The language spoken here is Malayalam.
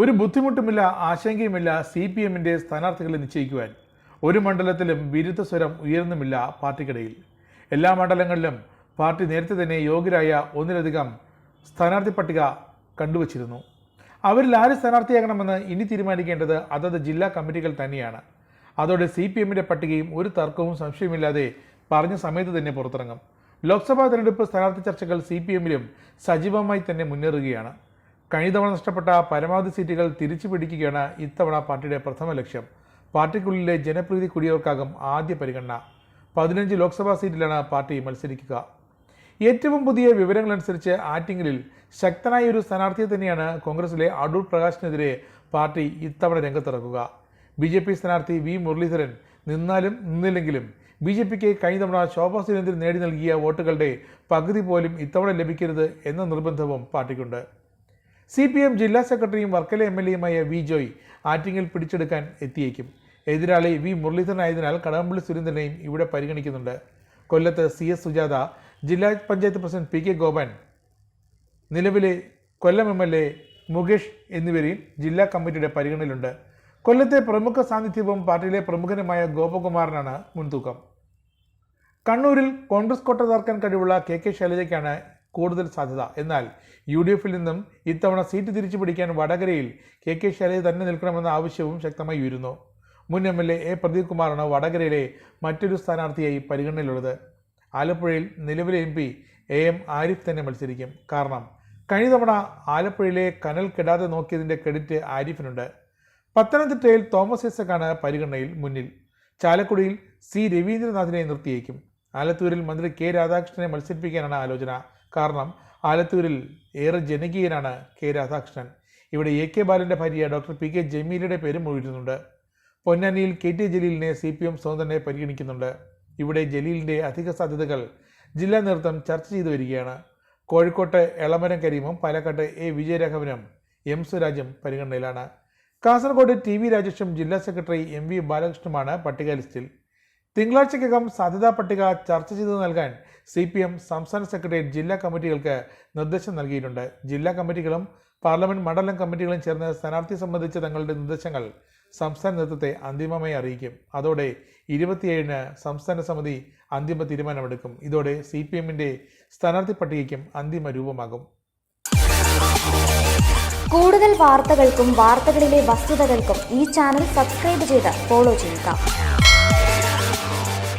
ഒരു ബുദ്ധിമുട്ടുമില്ല ആശങ്കയുമില്ല സി പി എമ്മിന്റെ സ്ഥാനാർത്ഥികളെ നിശ്ചയിക്കുവാൻ. ഒരു മണ്ഡലത്തിലും വിരുദ്ധ സ്വരം ഉയർന്നുമില്ല പാർട്ടിക്കിടയിൽ. എല്ലാ മണ്ഡലങ്ങളിലും പാർട്ടി നേരത്തെ തന്നെ യോഗ്യരായ ഒന്നിലധികം സ്ഥാനാർത്ഥി പട്ടിക കണ്ടുവച്ചിരുന്നു. അവരിൽ ആര് സ്ഥാനാർത്ഥിയാകണമെന്ന് ഇനി തീരുമാനിക്കേണ്ടത് അതത് ജില്ലാ കമ്മിറ്റികൾ തന്നെയാണ്. അതോടെ സി പി എമ്മിന്റെ പട്ടികയും ഒരു തർക്കവും സംശയമില്ലാതെ പറഞ്ഞ സമയത്ത് തന്നെ പുറത്തിറങ്ങും. ലോക്സഭാ തെരഞ്ഞെടുപ്പ് സ്ഥാനാർത്ഥി ചർച്ചകൾ സി പി എമ്മിലും സജീവമായി തന്നെ മുന്നേറുകയാണ്. കഴിഞ്ഞ തവണ നഷ്ടപ്പെട്ട പരമാവധി സീറ്റുകൾ തിരിച്ചു പിടിക്കുകയാണ് ഇത്തവണ പാർട്ടിയുടെ പ്രഥമ ലക്ഷ്യം. പാർട്ടിക്കുള്ളിലെ ജനപ്രീതി കുടിയവർക്കാകും ആദ്യ പരിഗണന. പതിനഞ്ച് ലോക്സഭാ സീറ്റിലാണ് പാർട്ടി മത്സരിക്കുക. ഏറ്റവും പുതിയ വിവരങ്ങളനുസരിച്ച് ആറ്റിങ്ങലിൽ ശക്തനായ ഒരു സ്ഥാനാർത്ഥിയെ തന്നെയാണ് കോൺഗ്രസിലെ അടൂർ പ്രകാശിനെതിരെ പാർട്ടി ഇത്തവണ രംഗത്തിറക്കുക ബി ജെ പി സ്ഥാനാർത്ഥി വി മുരളീധരൻ നിന്നാലും നിന്നില്ലെങ്കിലും ബി ജെ പിക്ക് കഴിഞ്ഞ തവണ ശോഭാ സുരേന്ദ്രൻ നേടി നൽകിയ വോട്ടുകളുടെ പകുതി പോലും ഇത്തവണ ലഭിക്കരുത് എന്ന നിർബന്ധവും പാർട്ടിക്കുണ്ട്. സി പി എം ജില്ലാ സെക്രട്ടറിയും വർക്കല എം എൽ എയുമായ വി ജോയ് ആറ്റിങ്ങിൽ പിടിച്ചെടുക്കാൻ എത്തിയേക്കും. എതിരാളി വി മുരളീധരനായതിനാൽ കടകംപള്ളി സുരേന്ദ്രനെയും ഇവിടെ പരിഗണിക്കുന്നുണ്ട്. കൊല്ലത്ത് സി എസ് സുജാത ജില്ലാ panchayat president P K Gopan നിലവിലെ Kollam M L A Mukesh എന്നിവരെയും ജില്ലാ കമ്മിറ്റിയുടെ പരിഗണനയിലുണ്ട്. കൊല്ലത്തെ പ്രമുഖ സാന്നിധ്യവും പാർട്ടിയിലെ പ്രമുഖനുമായ ഗോപകുമാറിനാണ് മുൻതൂക്കം. കണ്ണൂരിൽ കോൺഗ്രസ് കോട്ട തകർക്കാൻ കഴിവുള്ള കെ കെ ശൈലജയ്ക്കാണ് കൂടുതൽ സാധ്യത. എന്നാൽ യു ഡി എഫിൽ നിന്നും ഇത്തവണ സീറ്റ് തിരിച്ചു പിടിക്കാൻ വടകരയിൽ കെ കെ ശൈലജ തന്നെ നിൽക്കണമെന്ന ആവശ്യവും ശക്തമായി ഉയരുന്നു. മുൻ M L A A Pradeep കുമാറാണ് വടകരയിലെ മറ്റൊരു സ്ഥാനാർത്ഥിയായി പരിഗണനയിലുള്ളത്. ആലപ്പുഴയിൽ നിലവിലെ M P A M Arif തന്നെ മത്സരിക്കും. കാരണം കഴിഞ്ഞ തവണ ആലപ്പുഴയിലെ കനൽ കെടാതെ നോക്കിയതിന്റെ ക്രെഡിറ്റ് ആരിഫിനുണ്ട്. പത്തനംതിട്ടയിൽ തോമസ് ഐസക്കാണ് പരിഗണനയിൽ മുന്നിൽ. ചാലക്കുടിയിൽ സി രവീന്ദ്രനാഥിനെ നിർത്തിയേക്കും. ആലത്തൂരിൽ മന്ത്രി കെ രാധാകൃഷ്ണനെ മത്സരിപ്പിക്കാനാണ് ആലോചന. കാരണം ആലത്തൂരിൽ ഏറെ ജനകീയനാണ് കെ രാധാകൃഷ്ണൻ. ഇവിടെ എ കെ ബാലന്റെ ഭാര്യ ഡോക്ടർ പി കെ ജമീലയുടെ പേരും ഒഴിയുന്നുണ്ട് പൊന്നാനിയിൽ കെ ടി ജലീലിനെ സി പി എം സ്വതന്ത്രനെ പരിഗണിക്കുന്നുണ്ട്. ഇവിടെ ജലീലിന്റെ അധിക സാധ്യതകൾ ജില്ലാ നേതൃത്വം ചർച്ച ചെയ്തു വരികയാണ്. കോഴിക്കോട്ട് എളമരം കരീമും പാലക്കാട്ട് എ വിജയരാഘവനും എം സുരാജും പരിഗണനയിലാണ്. കാസർഗോഡ് ടി വി രാജേഷും ജില്ലാ സെക്രട്ടറി എം വി ബാലകൃഷ്ണനുമാണ് പട്ടിക ലിസ്റ്റിൽ തിങ്കളാഴ്ചക്കകം സാധ്യതാ പട്ടിക ചർച്ച ചെയ്ത് നൽകാൻ സി പി എം സംസ്ഥാന സെക്രട്ടേറിയറ്റ് ജില്ലാ കമ്മിറ്റികൾക്ക് നിർദ്ദേശം നൽകിയിട്ടുണ്ട്. ജില്ലാ കമ്മിറ്റികളും പാർലമെന്റ് മണ്ഡലം കമ്മിറ്റികളും ചേർന്ന് സ്ഥാനാർത്ഥി സംബന്ധിച്ച തങ്ങളുടെ നിർദ്ദേശങ്ങൾ സംസ്ഥാന നേതൃത്വത്തെ അന്തിമമായി അറിയിക്കും. അതോടെ ഇരുപത്തിയേഴിന് സംസ്ഥാന സമിതി അന്തിമ തീരുമാനമെടുക്കും. ഇതോടെ സി പി എമ്മിന്റെ സ്ഥാനാർത്ഥി പട്ടികയ്ക്കും അന്തിമ രൂപമാകും. കൂടുതൽ വാർത്തകൾക്കും വാർത്തകളിലെ വസ്തുതകൾക്കും ഈ ചാനൽ സബ്സ്ക്രൈബ് ചെയ്ത് ഫോളോ ചെയ്യുക.